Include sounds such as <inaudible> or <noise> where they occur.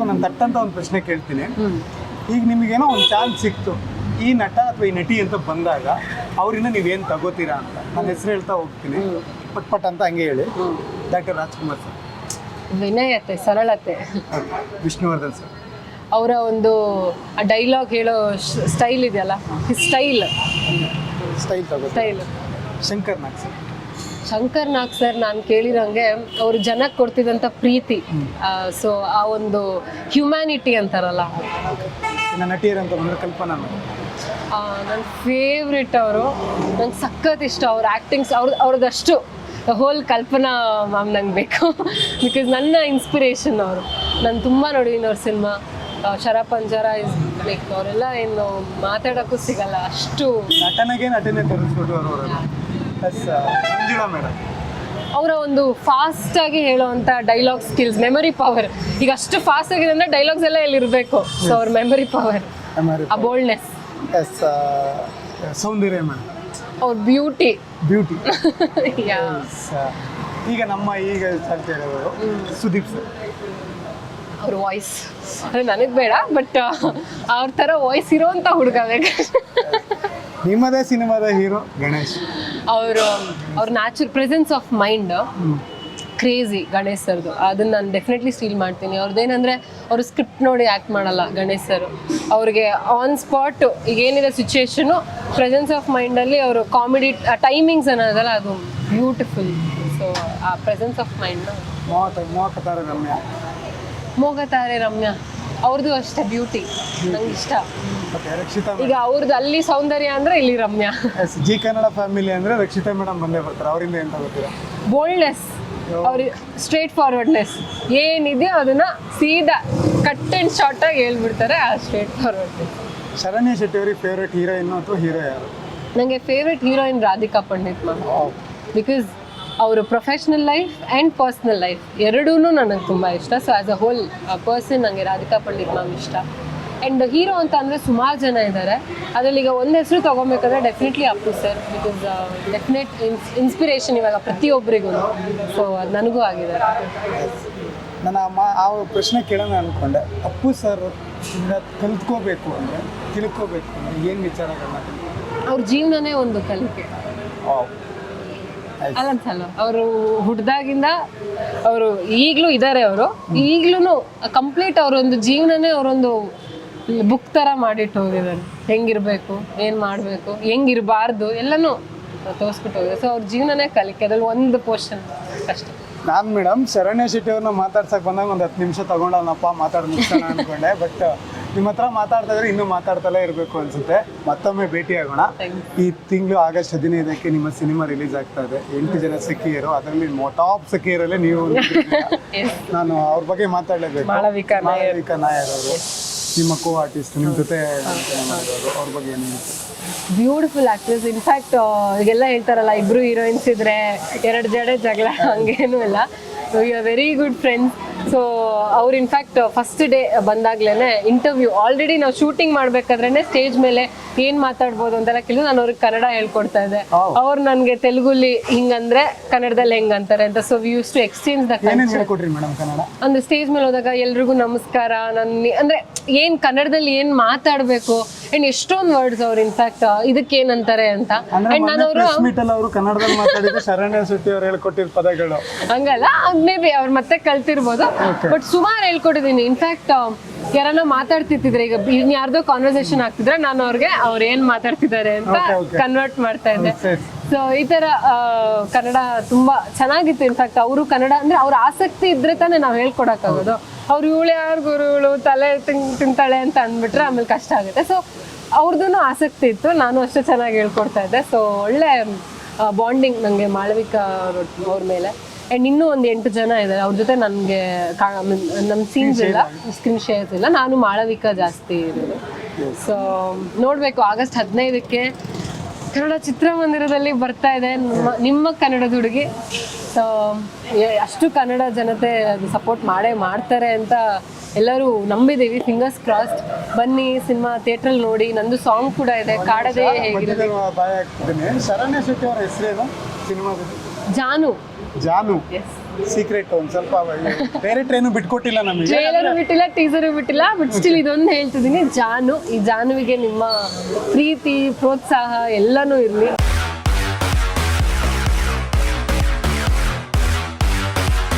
ನಾನು ತಟ್ಟಂತ ಒಂದು ಪ್ರಶ್ನೆ ಕೇಳ್ತೀನಿ. ಈಗ ನಿಮಗೇನೋ ಒಂದು ಚಾನ್ಸ್ ಸಿಕ್ತು. ಈ ನಟ ಅಥವಾ ಈ ನಟಿ ಅಂತ ಬಂದಾಗ ಅವರಿಂದ ನೀವೇನು ತಗೋತೀರಾ ಅಂತ. ನನ್ನ ಹೆಸರು ಹೇಳ್ತಾ ಹೋಗ್ತೀನಿ. ಪಟ್ ಪಟ್ ಅಂತ ಹಂಗೆ ಹೇಳಿ. Doctor Rajkumar sir. ವಿನಯತೆ ಸರಳತೆ. ವಿಷ್ಣುವರ್ಧನ್ ಸರ್. ಅವರ ಒಂದು ಆ ಡೈಲಾಗ್ ಹೇಳೋ ಸ್ಟೈಲ್ ಇದೆಯಲ್ಲ? ಸ್ಟೈಲ್. ಸ್ಟೈಲ್ ತಗೋ style. Shankar Nag sir. Shankar Nag sir ನಾನು ಕೇಳಿರೋಂಗೆ ಅವರು ಜನಕ್ಕೆ ಕೊಡ್ತಿದ್ದಂಥ ಪ್ರೀತಿ. ಸೊ ಆ ಒಂದು ಹ್ಯುಮ್ಯಾನಿಟಿ ಅಂತಾರಲ್ಲ. ನಟಿಯರಂತ ಕಲ್ಪನಾ ನನ್ನ ಫೇವ್ರೆಟ್ ಅವರು. ನಂಗೆ ಸಖತ್ ಇಷ್ಟ ಅವ್ರ ಆ್ಯಕ್ಟಿಂಗ್ಸ್ ಅವ್ರ ಅವ್ರದ್ದಷ್ಟು ಹೋಲ್ ಕಲ್ಪನಾ ಮ್ಯಾಮ್ ನಂಗೆ ಬೇಕು. <laughs> ಬಿಕಾಸ್ ನನ್ನ ಇನ್ಸ್ಪಿರೇಷನ್ ಅವರು. ನಾನು ತುಂಬ ನೋಡಿದ್ದೀನಿ ಅವ್ರ ಸಿನಿಮಾ. ಶರಪಂಜರ ಇಸ್ ಲೈಕ್ ಅವರೆಲ್ಲ ಏನು ಮಾತಾಡೋಕ್ಕೂ ಸಿಗಲ್ಲ. ಅಷ್ಟು ನಟನೆಗೆ ನಟನೆ ತೋರಿಸ್ಬಿಟ್ಟು ಎಸ್ ಮಂಜುಳಾ ಮೇಡಮ್. ಅವರ ಒಂದು ಫಾಸ್ಟ್ ಆಗಿ ಹೇಳುವಂತ ಡೈಲಾಗ್ ಸ್ಕಿಲ್ಸ್ ಮೆಮೊರಿ ಪವರ್ ಈಗ ಅಷ್ಟು ಫಾಸ್ಟ್ ಆಗಿದೆ ಅಂದ್ರೆ ಡೈಲಾಗ್ಸ್ ಎಲ್ಲ ಇಲ್ಲಿ ಇರಬೇಕು ಸೊ ಅವ್ರ ಮೆಮೊರಿ ಪವರ್ ಆ ಬೋಲ್ಡ್ನೆಸ್ ಎಸ್ ಸೌಂದರ್ಯ ಮೇಡಮ್. ಅವ್ರ ಬ್ಯೂಟಿ ಬ್ಯೂಟಿ ಯಾ ಈಗ ನಮ್ಮ ಈಗ ಚಾಲ್ತಿ ಸುದೀಪ್ ಸರ್. ಅವ್ರ ವಾಯ್ಸ್ ಅಂದ್ರೆ ನನಗೆ ಬೇಡ ಬಟ್ ಅವ್ರ ಥರ ವಾಯ್ಸ್ ಇರೋವಂಥ ಹುಡುಗ ಬೇಕು <laughs> ನಿಮ್ಮದೇ ಸಿನಿಮಾದ ಹೀರೋ ಗಣೇಶ್. ಅವರು ಅವ್ರ natural presence of mind crazy Ganesh ಸರ್ದು ಅದನ್ನ ನಾನು ಡೆಫಿನೆಟ್ಲಿ ಸ್ಟೀಲ್ ಮಾಡ್ತೀನಿ. ಅವ್ರದ್ದೇನಂದ್ರೆ ಅವರು ಸ್ಕ್ರಿಪ್ಟ್ ನೋಡಿ ಆ್ಯಕ್ಟ್ ಮಾಡಲ್ಲ ಗಣೇಶ್ ಸರ್ ಅವ್ರಿಗೆ ಆನ್ ಸ್ಪಾಟ್ ಈಗ ಏನಿದೆ ಸಿಚುವೇಶನು ಪ್ರೆಸೆನ್ಸ್ ಆಫ್ ಮೈಂಡಲ್ಲಿ ಅವರು ಕಾಮಿಡಿ ಟೈಮಿಂಗ್ಸ್ ಅನ್ನೋದಲ್ಲ ಅದು ಬ್ಯೂಟಿಫುಲ್ ಸೊ ಆ ಪ್ರೆಸೆನ್ಸ್ ಆಫ್ ಮೈಂಡ್ ಮೋಗತಾರೆ ರಮ್ಯಾ ಮೋಗತಾರೆ ರಮ್ಯಾ ಅವ್ರದ್ದು ಅಷ್ಟೇ ಬ್ಯೂಟಿ ನಂಗೆ ಇಷ್ಟ. ರಕ್ಷಿತಾ ಈಗ ಅವ್ರದ್ದು ಅಲ್ಲಿ ಸೌಂದರ್ಯ ಅಂದ್ರೆ ಇಲ್ಲಿ Ramya. S G Kannada family ಅಂದ್ರೆ ರಕ್ಷಿತಾ ಮೇಡಮ್ ಬಂದೇ ಬರ್ತಾರೆ. ಅವರಿಂದ ಎಂತ ತಗೋತೀರಾ ಬೋಲ್ಡ್ನೆಸ್ ಅವ್ರ ಸ್ಟ್ರೇಟ್ ಫಾರ್ವರ್ಡ್ನೆಸ್ ಏನಿದೆಯೋ ಅದನ್ನ ಸೀದಾ ಕಟ್ ಅಂಡ್ ಶಾರ್ಟ್ ಆಗಿ ಹೇಳ್ಬಿಡ್ತಾರೆ ಆ ಸ್ಟ್ರೇಟ್ ಫಾರ್ವರ್ಡ್ನೆಸ್ ಶರಣ್ಯ ಶೆಟ್ಟಿ ಅವ್ರಿಗೆ ಫೇವ್ರೆಟ್ ಹೀರೋಯಿನ್ ಅಥವಾ ಹೀರೋ ಯಾರು? ನನಗೆ favourite heroine Radhika Pandit ma'am. Because ಅವರು professional life and personal life ಎರಡೂ ನನಗೆ ತುಂಬ ಇಷ್ಟ. So as a whole person ನನಗೆ ರಾಧಿಕಾ ಪಂಡಿತ್ ಮ್ಯಾಮ್ ಇಷ್ಟ. ಆ್ಯಂಡ್ ಹೀರೋ ಅಂತ ಅಂದರೆ ಸುಮಾರು ಜನ ಇದ್ದಾರೆ ಅದರಲ್ಲಿ ಈಗ ಒಂದು ಹೆಸರು ತೊಗೊಬೇಕಾದ್ರೆ definitely Appu sir because definite ins inspiration ಇವಾಗ ಪ್ರತಿಯೊಬ್ಬರಿಗೂ ಸೊ ಅದು ನನಗೂ ಆಗಿದೆ. ನಾನು ಆ ಮಾ ಆ ಪ್ರಶ್ನೆ ಕೇಳೋಣ ಅಂದ್ಕೊಂಡೆ ಅಪ್ಪು ಸರ್ ಕಲ್ತ್ಕೋಬೇಕು ಅಂದರೆ ತಿಳ್ಕೋಬೇಕು ಅಂದರೆ ಏನು ವಿಚಾರಗಳನ್ನ ಅವ್ರ ಜೀವನನೇ ಒಂದು ಕಲಿಕೆ. ಅಲ್ಲಂತಲ್ಲ, ಅವರು ಹುಟ್ದಾಗಿಂದ ಅವರು ಈಗಲೂ ಇದ್ದಾರೆ ಅವರು. ಈಗ್ಲೂ ಕಂಪ್ಲೀಟ್ ಅವರೊಂದು ಜೀವನನೇ ಅವರೊಂದು ಬುಕ್ ಥರ ಮಾಡಿಟ್ಟು ಹೋಗಿದ್ದಾರೆ. ಹೆಂಗಿರ್ಬೇಕು, ಏನು ಮಾಡಬೇಕು, ಹೆಂಗಿರಬಾರ್ದು ಎಲ್ಲನೂ ತೋರಿಸ್ಬಿಟ್ಟು ಹೋಗಿದೆ ಸೊ ಅವ್ರ ಜೀವನನೇ ಕಲಿಕೆ, ಅದ್ರಲ್ಲಿ ಒಂದು ಪೋರ್ಷನ್ ಅಷ್ಟೇ. ನಾನು ಮೇಡಮ್ ಶರಣ್ಯ ಶೆಟ್ಟಿ ಅವ್ರನ್ನ ಮಾತಾಡ್ಸಕ್ ಬಂದಾಗ ಒಂದು ಹತ್ತು ನಿಮಿಷ ತಗೊಂಡಲ್ಲಪ್ಪ ಮಾತಾಡಿ ಮುಗಿಸೋಣ ಅನ್ಕೊಂಡೆ. ಬಟ್ ನಿಮ್ಮ ಹತ್ರ ಮಾತಾಡ್ತಾ ಇದ್ರೆ ಇನ್ನೂ ಮಾತಾಡ್ತಲೇ ಇರಬೇಕು ಅನ್ಸುತ್ತೆ. ಮತ್ತೊಮ್ಮೆ ಭೇಟಿ ಆಗೋಣ ಈ ತಿಂಗಳು ಆಗಸ್ಟ್ ಹದಿನೈದಕ್ಕೆ ನಿಮ್ಮ ಸಿನಿಮಾ ರಿಲೀಸ್ ಆಗ್ತಾ ಇದೆ. ಎಂಟು ಜನ ಸಖಿಯರು ಅದರಲ್ಲಿ ಟಾಪ್ ಸಖಿಯರಲ್ಲೇ ನೀವು. <laughs> ನಾನು ಅವ್ರ ಬಗ್ಗೆ ಮಾತಾಡಲೇಬೇಕು. ಮಾಳವಿಕಾ ನಾಯರ್. ಅವರು. ನಿಮ್ಮ ಕೋ ಆರ್ಟಿಸ್ಟ್ ನಿಮ್ಮ ಜೊತೆ ಅವ್ರ ಬಗ್ಗೆ ಏನು? ಬ್ಯೂಟಿಫುಲ್ ಆಕ್ಟ್ರೆಸ್ ಇನ್ಫ್ಯಾಕ್ಟ್ ಈಗೆಲ್ಲ ಹೇಳ್ತಾರಲ್ಲ ಇಬ್ರು ಹೀರೋಯಿನ್ಸ್ ಇದ್ರೆ ಎರಡು ಜಡೆ ಜಗಳ ಹಂಗೇನು ಇಲ್ಲ. You are very good friends so ಅವ್ರು ಇನ್ಫ್ಯಾಕ್ಟ್ ಫಸ್ಟ್ ಡೇ ಬಂದಾಗ್ಲೇ ಇಂಟರ್ವ್ಯೂ ಆಲ್ರೆಡಿ ನಾವು ಶೂಟಿಂಗ್ ಮಾಡ್ಬೇಕಾದ್ರೆ ಸ್ಟೇಜ್ ಮೇಲೆ ಏನ್ ಮಾತಾಡ್ಬೋದು ಅಂತೆಲ್ಲ ಕೇಳಿದ್ರು ನಾನು ಅವ್ರಿಗೆ ಕನ್ನಡ ಹೇಳ್ಕೊಡ್ತಾ ಇದ್ದೆ. Oh. ಅವ್ರು ನನಗೆ ತೆಲುಗುಲಿ ಹಿಂಗಂದ್ರೆ ಕನ್ನಡದಲ್ಲಿ ಹೆಂಗಂತಾರೆ ಅಂತ. So use to exchange the ಅಂದ್ರೆ ಸ್ಟೇಜ್ ಮೇಲೆ ಹೋದಾಗ ಎಲ್ರಿಗೂ ನಮಸ್ಕಾರ ನನ್ನ ಅಂದ್ರೆ ಏನ್ ಕನ್ನಡದಲ್ಲಿ ಏನ್ ಮಾತಾಡ್ಬೇಕು? ಅಂಡ್ ಎಷ್ಟೊಂದು ವರ್ಡ್ಸ್ ಅವ್ರು ಇನ್ಫ್ಯಾಕ್ಟ್ ಇದಕ್ಕೆ ಏನಂತಾರೆ ಅಂತ. ಅಂಡ್ ನಾನು ಅವರು ಪ್ರೆಸ್ ಮೀಟ್ ಕನ್ನಡದಲ್ಲಿ ಮಾತಾಡಿದ್ದು ಶರಣ್ಯ ಶೆಟ್ಟಿ ಅವ್ರು ಹೇಳ್ಕೊಟ್ಟಿದ್ದ ಪದಗಳು. ಹಂಗಲ್ಲ ಮೇ ಬಿ ಅವ್ರು ಮತ್ತೆ ಕಲ್ತಿರ್ಬೋದು. ಬಟ್ ಸುಮಾರು ಹೇಳ್ಕೊಟ್ಟಿದ್ದೀನಿ. ಇನ್ಫ್ಯಾಕ್ಟ್ ಯಾರನ್ನ ಮಾತಾಡ್ತಿರ್ತಿದ್ರೆ ಈಗ ಇನ್ ಯಾರ್ದೋ ಕಾನ್ವರ್ಸೇಷನ್ ಆಗ್ತಿದ್ರೆ ನಾನು ಅವ್ರಿಗೆ ಅವ್ರು ಏನ್ ಮಾತಾಡ್ತಿದ್ದಾರೆ ಅಂತ. ಕನ್ವರ್ಟ್ ಮಾಡ್ತಾ ಇದ್ದೆ. ಸೊ ಈ ತರ ಕನ್ನಡ ತುಂಬಾ ಚೆನ್ನಾಗಿತ್ತು. ಇನ್ಫ್ಯಾಕ್ಟ್ ಅವರು ಕನ್ನಡ ಅಂದ್ರೆ ಅವ್ರ ಆಸಕ್ತಿ ಇದ್ರೆ ತಾನೇ ನಾವು ಹೇಳ್ಕೊಡಕ್ಕಾಗೋದು. ಅವ್ರು ಇವಳು ಯಾರು ಗುರುಗಳು ತಲೆ ತಿಂತಾಳೆ ಅಂತ ಅಂದ್ಬಿಟ್ರೆ ಆಮೇಲೆ ಕಷ್ಟ ಆಗುತ್ತೆ. ಸೊ ಅವ್ರದ್ದು ಆಸಕ್ತಿ ಇತ್ತು. ನಾನು ಅಷ್ಟೇ ಚೆನ್ನಾಗಿ ಹೇಳ್ಕೊಡ್ತಾ ಇದ್ದೆ. ಸೊ ಒಳ್ಳೆ ಬಾಂಡಿಂಗ್ ನನಗೆ ಮಾಳವಿಕಾ ಅವ್ರ- ಅವ್ರ ಮೇಲೆ. ಆ್ಯಂಡ್ ಇನ್ನೂ ಒಂದು ಎಂಟು ಜನ ಇದ್ದಾರೆ ಅವ್ರ ಜೊತೆ ನನಗೆ ನಮ್ಮ ಸೀನ್ಸ್ ಇಲ್ಲ ಸ್ಕ್ರೀನ್ ಶೇರ್ಸ್ ಇಲ್ಲ ನಾನು ಮಾಳವಿಕಾ ಜಾಸ್ತಿ ಇರೋದು. ಸೊ ನೋಡಬೇಕು. ಆಗಸ್ಟ್ ಹದಿನೈದಕ್ಕೆ ಕನ್ನಡ ಚಿತ್ರಮಂದಿರದಲ್ಲಿ ಬರ್ತಾ ಇದೆ. ನಿಮ್ಮ ನಿಮ್ಮ ಕನ್ನಡದ ಹುಡುಗಿ. ಸೊ ಅಷ್ಟು ಕನ್ನಡ ಜನತೆ ಅದು ಸಪೋರ್ಟ್ ಮಾಡೇ ಮಾಡ್ತಾರೆ ಅಂತ ಎಲ್ಲರೂ ನಂಬಿದ್ದೀವಿ ಫಿಂಗರ್ಸ್ ಕ್ರಾಸ್ಡ್ ಬನ್ನಿ ಸಿನಿಮಾ ಥಿಯೇಟ್ರಲ್ಲಿ ನೋಡಿ ನಂದು ಸಾಂಗ್ ಕೂಡ ಇದೆ ಕಾಡದೆ ಹೇಗಿದೆ. ಶರಣ್ಯ ಶೆಟ್ಟಿ ಅವರ ಹೆಸರೇನು ಸಿನಿಮಾದಲ್ಲಿ ಜಾನು. ಜಾನು. ಸೀಕ್ರೆಟ್ ಒಂದ್ ಸ್ವಲ್ಪ ಬೇರೆ ಏನು ಬಿಟ್ಕೊಟ್ಟಿಲ್ಲ ನಮಗೆ. ಟ್ರೇಲರ್ ಬಿಟ್ಟಿಲ್ಲ ಟೀಸರ್ ಬಿಟ್ಟಿಲ್ಲ ಬಟ್ ಸ್ಟಿಲ್ ಇದೊಂದು ಹೇಳ್ತಿದ್ದೀನಿ ಜಾನು. ಈ ಜಾನುವಿಗೆ ನಿಮ್ಮ ಪ್ರೀತಿ ಪ್ರೋತ್ಸಾಹ ಎಲ್ಲನೂ ಇರಲಿ.